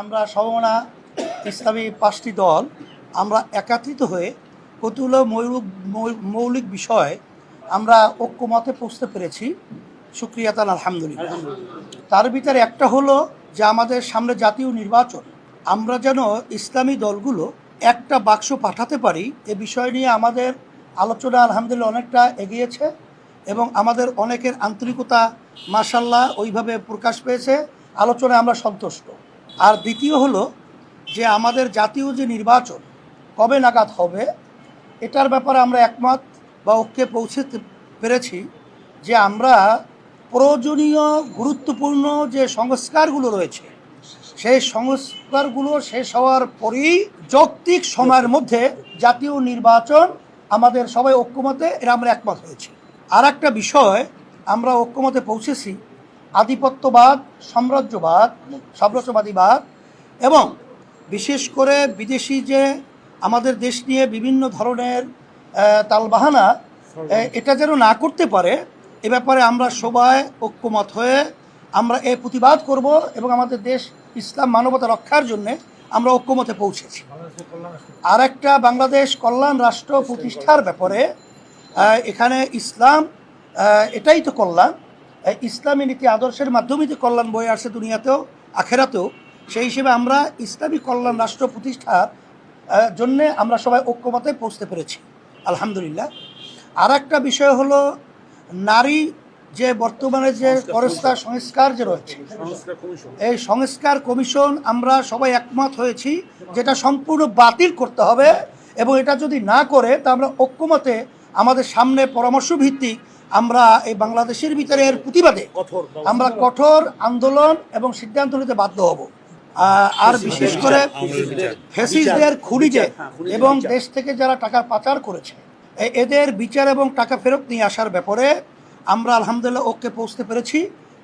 আমরা সমমনা ইসলামী পাঁচটি দল আমরা একাত্রিত হয়ে কতগুলো মৌলিক মৌলিক বিষয় আমরা ঐক্যমতে পৌঁছতে পেরেছি। সুক্রিয়াতান আলহামদুলিল্লাহ। তার ভিতরে একটা হলো যে আমাদের সামনে জাতীয় নির্বাচন। আমরা যেন ইসলামী দলগুলো একটা বাক্স পাঠাতে পারি এ বিষয় নিয়ে আমাদের আলোচনা আলহামদুলিল্লাহ অনেকটা এগিয়েছে এবং আমাদের অনেকের আন্তরিকতা মাসাল্লাহ ওইভাবে প্রকাশ পেয়েছে। আলোচনায় আমরা সন্তুষ্ট। আর দ্বিতীয় হলো যে আমাদের জাতীয় যে নির্বাচন কবে নাগাদ হবে, এটার ব্যাপারে আমরা একমত বা ঐক্যে পৌঁছতে পেরেছি যে আমরা প্রয়োজনীয় গুরুত্বপূর্ণ যে সংস্কারগুলো রয়েছে, সেই সংস্কারগুলো শেষ হওয়ার পরেই যৌক্তিক সময়ের মধ্যে জাতীয় নির্বাচন আমাদের সবাই ঐক্যমতে এরা আমরা একমত হয়েছি। আর একটা বিষয়, আমরা ঐক্যমতে পৌঁছেছি আধিপত্যবাদ, সাম্রাজ্যবাদ, সাম্রাজ্যবাদীবাদ এবং বিশেষ করে বিদেশি যে আমাদের দেশ নিয়ে বিভিন্ন ধরনের তালবাহানা এটা যেন না করতে পারে, এ ব্যাপারে আমরা সবাই ঐক্যমত হয়ে আমরা এ প্রতিবাদ করব এবং আমাদের দেশ ইসলাম মানবতা রক্ষার জন্য আমরা ঐক্যমতে পৌঁছেছি। আর একটা বাংলাদেশ কল্যাণ রাষ্ট্র প্রতিষ্ঠার ব্যাপারে এখানে ইসলাম এটাই তো কল্যাণ ইসলামী নীতি আদর্শের মাধ্যমে যে কল্যাণ বয়ে আসছে দুনিয়াতেও আখেরাতেও সেই হিসেবে আমরা ইসলামী কল্যাণ রাষ্ট্র প্রতিষ্ঠার জন্যে আমরা সবাই ঐক্যমতে পৌঁছতে পেরেছি। আলহামদুলিল্লাহ। আর একটা বিষয় হলো নারী যে বর্তমানে যে পরস্তার সংস্কার যে রয়েছে এই সংস্কার কমিশন আমরা সবাই একমত হয়েছি যেটা সম্পূর্ণ বাতিল করতে হবে এবং এটা যদি না করে তা আমরা ঐক্যমতে আমাদের সামনে পরামর্শ ভিত্তিক আমরা এই বাংলাদেশের ভিতরে এর প্রতিবাদে আমরা কঠোর আন্দোলন এবং সিদ্ধান্ত নিতে বাধ্য হব। আর বিশেষ করে ফেসিসদের খুনি যে এবং দেশ থেকে যারা টাকা পাচার করেছে এ- এদের বিচার এবং টাকা ফেরত নিয়ে আসার ব্যাপারে আমরা আলহামদুলিল্লাহ ওকে পৌঁছতে পেরেছি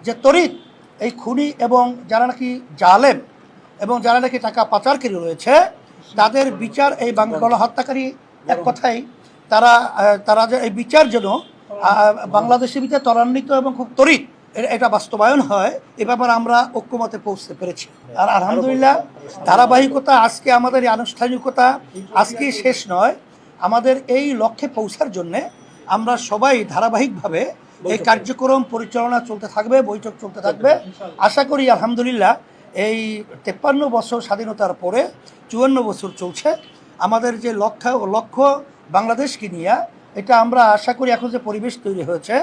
যে তরিত এই খুনি এবং যারা নাকি জালেম এবং যারা নাকি টাকা পাচারকারী রয়েছে তাদের বিচার এই বাংলা হত্যাকারী এক কথাই তারা তারা যে এই বিচার যেন আহ, বাংলাদেশের ভিতরে ত্বরান্বিত এবং খুব তরিত এটা বাস্তবায়ন হয়। এ ব্যাপারে আমরা ঐক্যমতে পৌঁছতে পেরেছি। আর আলহামদুলিল্লাহ ধারাবাহিকতা আজকে আমাদের এই আনুষ্ঠানিকতা আজকে শেষ নয়। আমাদের এই লক্ষ্যে পৌঁছার জন্যে আমরা সবাই ধারাবাহিকভাবে এই কার্যক্রম পরিচালনা চলতে থাকবে বৈঠক চলতে থাকবে। আশা করি আলহামদুলিল্লাহ এই তেপ্পান্ন বছর স্বাধীনতার পরে চুয়ান্ন বছর চলছে। আমাদের যে লক্ষ্য লক্ষ্য বাংলাদেশকে নিয়ে এটা আমরা আশা করি এখন যে পরিবেশ তৈরি হয়েছে,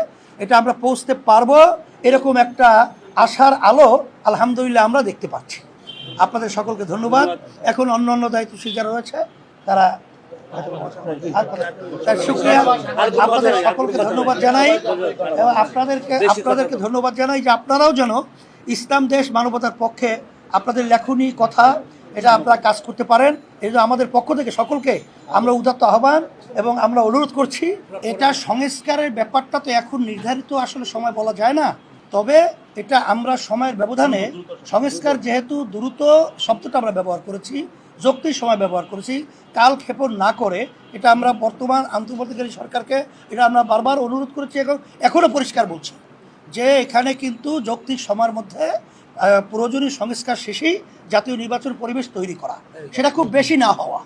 এটা আমরা পৌঁছতে পারব এরকম একটা আশার আলো আলহামদুলিল্লাহ আমরা দেখতে পাচ্ছি। আপনাদের সকলকে ধন্যবাদ। এখন অন্য অন্য দায়িত্বশীল যারা রয়েছে, তারা আপনাদের সকলকে ধন্যবাদ জানাই। এবং আপনাদেরকে আপনাদেরকে ধন্যবাদ জানাই যে আপনারাও যেন ইসলাম দেশ মানবতার পক্ষে আপনাদের লেখনী, কথা এটা আপনারা কাজ করতে পারেন। এই আমাদের পক্ষ থেকে সকলকে আমরা উদাত্ত আহ্বান এবং আমরা অনুরোধ করছি, এটা সংস্কারের ব্যাপারটা তো এখন নির্ধারিত আসলে সময় বলা যায় না। তবে এটা আমরা সময়ের ব্যবধানে সংস্কার যেহেতু দ্রুত শব্দটা আমরা ব্যবহার করেছি, যৌক্তিক সময় ব্যবহার করেছি, কাল ক্ষেপণ না করে এটা আমরা বর্তমান আন্তর্জাতিক সরকারকে এটা আমরা বারবার অনুরোধ করেছি এবং এখনও পরিষ্কার বলছি যে এখানে কিন্তু যৌক্তিক সময়ের মধ্যে প্রয়োজনীয় সংস্কার শেষেই জাতীয় নির্বাচন পরিবেশ তৈরি করা। সেটা খুব বেশি না হওয়া।